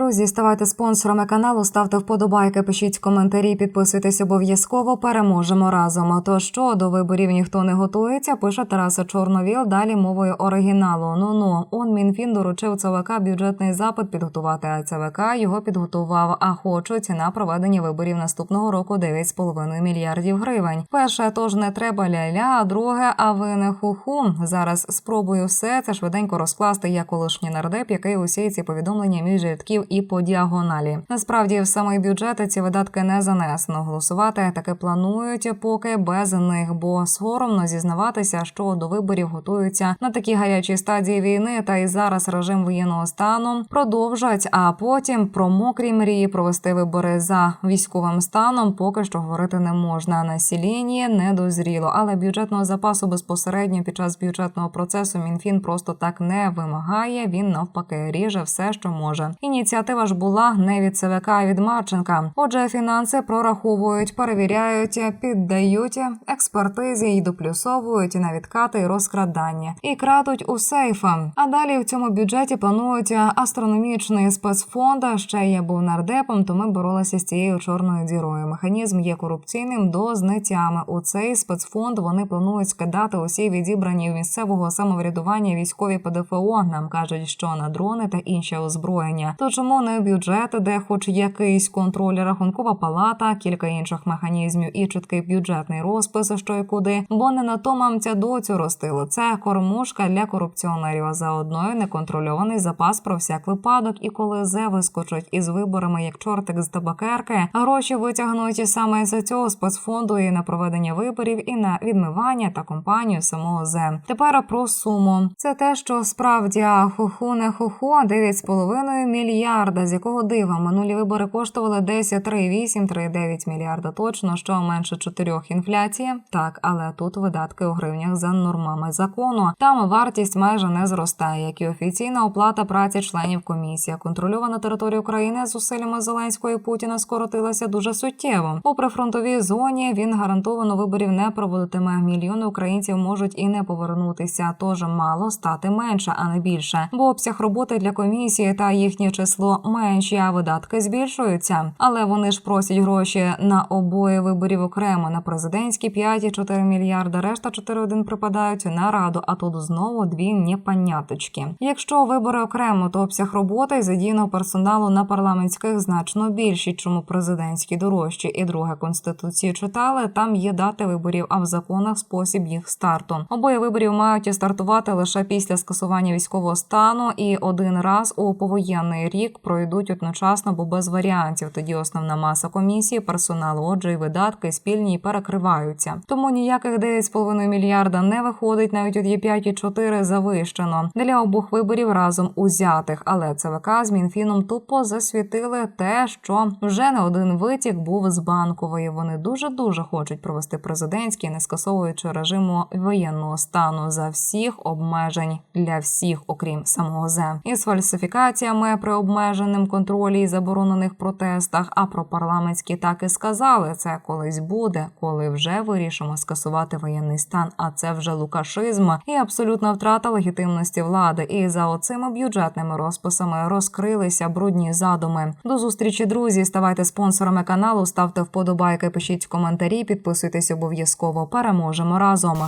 Друзі, ставайте спонсорами каналу, ставте вподобайки, пишіть коментарі, підписуйтесь обов'язково. Переможемо разом. А то що до виборів ніхто не готується, пише Тараса Чорновіл. Далі мовою оригіналу. Ну ну он Мінфін доручив ЦВК бюджетний запит підготувати. А ЦВК його підготував. А хочуть на проведення виборів наступного року 9,5 мільярдів гривень. Перше, тож не треба ля-ля, а друге, а ви не ху-ху. Зараз спробую все це швиденько розкласти. Я колишній нардеп, який усі ці повідомлення між рядків і по діагоналі. Насправді в самий бюджет ці видатки не занесено. Голосувати таки планують, поки без них, бо соромно зізнаватися, що до виборів готуються на такій гарячій стадії війни. Та й зараз режим воєнного стану продовжать. А потім про мокрі мрії провести вибори за військовим станом. Поки що говорити не можна. Населення не дозріло, але бюджетного запасу безпосередньо під час бюджетного процесу Мінфін просто так не вимагає. Він навпаки ріже все, що може. Ініціатива ж була не від ЦВК, а від Марченка. Отже, фінанси прораховують, перевіряють, піддають експертизі й доплюсовують на відкати і розкрадання і крадуть у сейфа. А далі в цьому бюджеті планують астрономічний спецфонд. Ще я був нардепом, то ми боролися з цією чорною дірою. Механізм є корупційним до зниттями. У цей спецфонд вони планують скидати усі відібрані в місцевого самоврядування військові ПДФО. Нам кажуть, що на дрони та інше озброєння. То чому не бюджет, де хоч якийсь контроль, рахункова палата, кілька інших механізмів і чіткий бюджетний розпис, що і куди, бо не на то мамця доцю ростило. Це кормушка для корупціонерів. А заодно й неконтрольований запас про всяк випадок. І коли зе вискочить із виборами як чортик з табакерки, гроші витягнуть саме з цього спецфонду і на проведення виборів, і на відмивання та компанію самого зе. Тепер про суму. Це те, що справді хуху не хуху, 9,5 мільярда. З якого дива минулі вибори коштували десь 3,8-3,9 мільярда. Точно що менше 4 інфляція. Так, але тут видатки у гривнях за нормами закону. Там вартість майже не зростає, як і офіційна оплата праці членів комісії. Контрольована територія України зусиллями Зеленського і Путіна скоротилася дуже суттєво. У прифронтовій зоні він гарантовано виборів не проводитиме. Мільйони українців можуть і не повернутися. Тож мало стати менше, а не більше. Бо обсяг роботи для комісії та їхнє число менші, а видатки збільшуються. Але вони ж просять гроші на обоє виборів окремо на президентські 5,4 мільярда. Решта 4,1 припадають на раду. А тут знову дві непоняточки. Якщо вибори окремо, то обсяг роботи і задіяного персоналу на парламентських значно більші, чому президентські дорожчі. І друге конституції читали. Там є дати виборів, а в законах спосіб їх старту. Обоє виборів мають стартувати лише після скасування військового стану і один раз у повоєнний рік пройдуть одночасно, бо без варіантів. Тоді основна маса комісії, персоналу, отже, і видатки спільні і перекриваються. Тому ніяких 9,5 мільярда не виходить, навіть от є 5,4 завищено для обох виборів разом узятих. Але ЦВК з Мінфіном тупо засвітили те, що вже не один витік був з банкової. Вони дуже дуже хочуть провести президентські, не скасовуючи режиму воєнного стану за всіх обмежень для всіх, окрім самого зе, із фальсифікаціями при обмеженим контролі і заборонених протестах. А про парламентські так і сказали. Це колись буде, коли вже вирішимо скасувати воєнний стан. А це вже лукашизм і абсолютна втрата легітимності влади. І за оцими бюджетними розписами розкрилися брудні задуми. До зустрічі, друзі. Ставайте спонсорами каналу, ставте вподобайки, пишіть коментарі, підписуйтесь обов'язково. Переможемо разом.